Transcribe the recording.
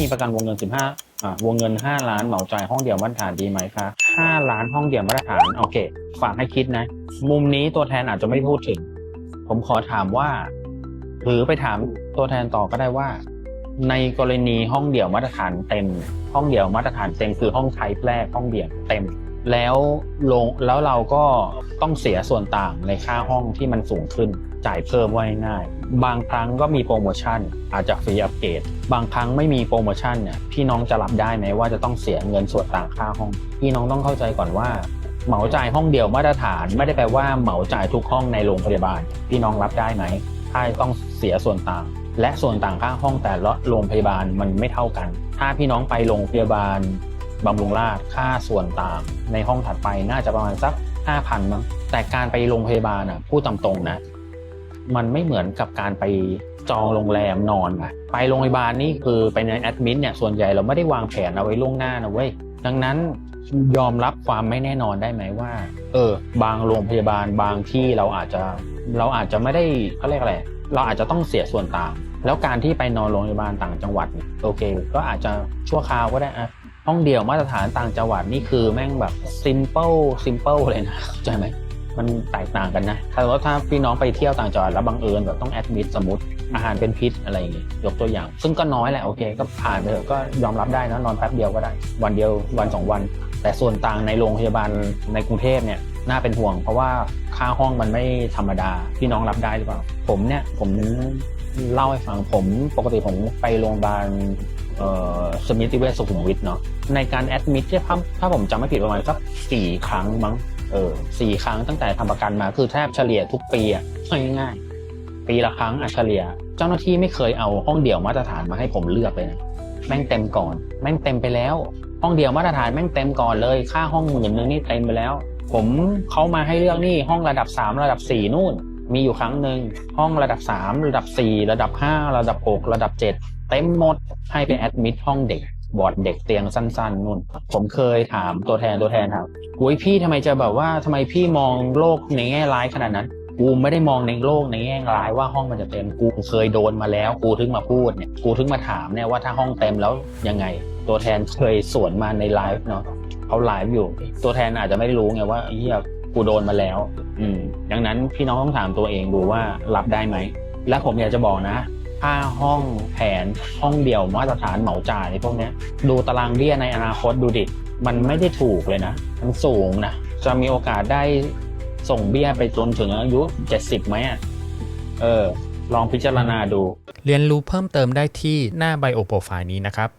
มีประกันวงเงิน 15อ่าวงเงิน 5 ล้านเหมาจ่ายห้องเดี่ยวมาตรฐานดีไหมคะ5ล้านห้องเดี่ยวมาตรฐานโอเค ฝากให้คิดนะ มุมนี้ตัวแทนอาจจะไม่พูดถึง ผมขอถามว่า หรือไปถามตัวแทนต่อก็ได้ว่า ในกรณีห้องเดี่ยวมาตรฐานเต็ม ห้องเดี่ยวมาตรฐานเต็มคือห้องไทป์แรกห้องเดี่ยวเต็ม แล้วลงแล้วเราก็ต้องเสียส่วนต่างในค่าห้องที่มันสูงขึ้นจ่ายเพิ่มว่าง่าย บางครั้งก็มีโปรโมชั่น อาจจะฟรีอัปเกรดบางครั้งไม่มีโปรโมชั่นเนี่ยพี่น้องจะรับได้ไหมว่าจะต้องเสียเงินส่วนต่างค่าห้อง พี่น้องต้องเข้าใจก่อนว่า เหมาจ่ายห้องเดียวมาตรฐาน ไม่ได้แปลว่าเหมาจ่ายทุกห้องในโรงพยาบาล พี่น้องรับได้ไหมถ้าต้องเสียส่วนต่าง และส่วนต่างค่าห้องแต่ละโรงพยาบาลมันไม่เท่ากัน ถ้าพี่น้องไปโรงพยาบาล บำรุงราษฎร์ค่าส่วนต่าง ในห้องถัดไปน่าจะประมาณสัก 5,000มั้งแต่การไปโรงพยาบาลอะพูดตามตรงนะ มันไม่เหมือนกับการไปจองโรงแรมนอนอะไปโรงพยาบาลนี่คือไปในแอดมิดเนี่ยส่วนใหญ่เราไม่ได้วางแผนเอาไว้ล่วงหน้านะเว้ยดังนั้นยอมรับความไม่แน่นอนได้ไหมว่า เออ บางโรงพยาบาลบางที่เราอาจจะเราอาจจะไม่ได้เขาเรียกอะไรเราอาจจะต้องเสียส่วนต่าง แล้วการที่ไปนอนโรงพยาบาลต่างจังหวัด โอเค ก็อาจจะชั่วคราวก็ได้อะ ห้องเดียวมาตรฐานต่างจังหวัดนี่คือแม่งแบบ simple simple เลยนะเข้าใจไหมมันแตกต่างกันนะ ถ้าว่าถ้าพี่น้องไปเที่ยวต่างจังหวัดแล้วบังเอิญแบบต้องแอดมิดสมมติอาหารเป็นพิษอะไรอย่างเงี้ยยกตัวอย่าง ซึ่งก็น้อยแหละโอเค ก็ผ่านไปเถอะก็ยอมรับได้นะนอนแป๊บเดียวก็ได้ วันเดียววันสองวัน แต่ส่วนต่างในโรงพยาบาลในกรุงเทพเนี่ยน่าเป็นห่วง เพราะว่าค่าห้องมันไม่ธรรมดาพี่น้องรับได้หรือเปล่า ผมเนี่ยผมเล่าให้ฟังผมปกติผมไปโรงพยาบาล สมิติเวชสุขุมวิทเนาะในการแอดมิดเนี่ยถ้าถ้าผมจำไม่ผิดประมาณสักสี่ครั้งมั้งเออสี่ครั้งตั้งแต่ทำประกันมาคือแทบเฉลี่ยทุกปีอะง่ายๆ ปีละครั้งอะเฉลี่ย เจ้าหน้าที่ไม่เคยเอาห้องเดี่ยวมาตรฐานมาให้ผมเลือกเลยนะแม่งเต็มก่อน แม่งเต็มไปแล้ว ห้องเดี่ยวมาตรฐานแม่งเต็มก่อนเลย ค่าห้องหมื่นนึงนี่เต็มไปแล้ว ผมเขามาให้เลือกนี่ห้องระดับ 3 ระดับ 4 นู่น มีอยู่ครั้งหนึ่งห้องระดับ 3 ระดับ 4 ระดับ 5 ระดับ 6 ระดับ 7 เต็มหมดให้ไปแอดมิดห้องเด็กบอร์ดเด็กเตียงสั้นๆนู่น ผมเคยถามตัวแทนตัวแทนถามอุ้ยพี่ทำไมจะแบบว่าทำไมพี่มองโลกในแง่ร้ายขนาดนั้น กูไม่ได้มองในโลกในแง่ร้ายว่าห้องมันจะเต็มกูเคยโดนมาแล้ว กูถึงมาพูดเนี่ยกูถึงมาถามเนี่ยว่าถ้าห้องเต็มแล้วยังไง ตัวแทนเคยสวนมาในไลฟ์เนาะเขาไลฟ์อยู่ ตัวแทนอาจจะไม่รู้ไงว่าเฮียกูโดนมาแล้ว อืม ดังนั้นพี่น้องต้องถามตัวเองดูว่ารับได้ไหม และผมอยากจะบอกนะค่าห้องแผนห้องเดี่ยวมาตรฐานเหมาจ่ายพวกนี้ดูตารางเบี้ยในอนาคตดูดิ มันไม่ได้ถูกเลยนะ มันสูงนะ จะมีโอกาสได้ส่งเบี้ยไปจนถึงอายุ 70ไหมอะเออ ลองพิจารณาดู เรียนรู้เพิ่มเติมได้ที่หน้าไบโอโปรไฟล์นี้นะครับ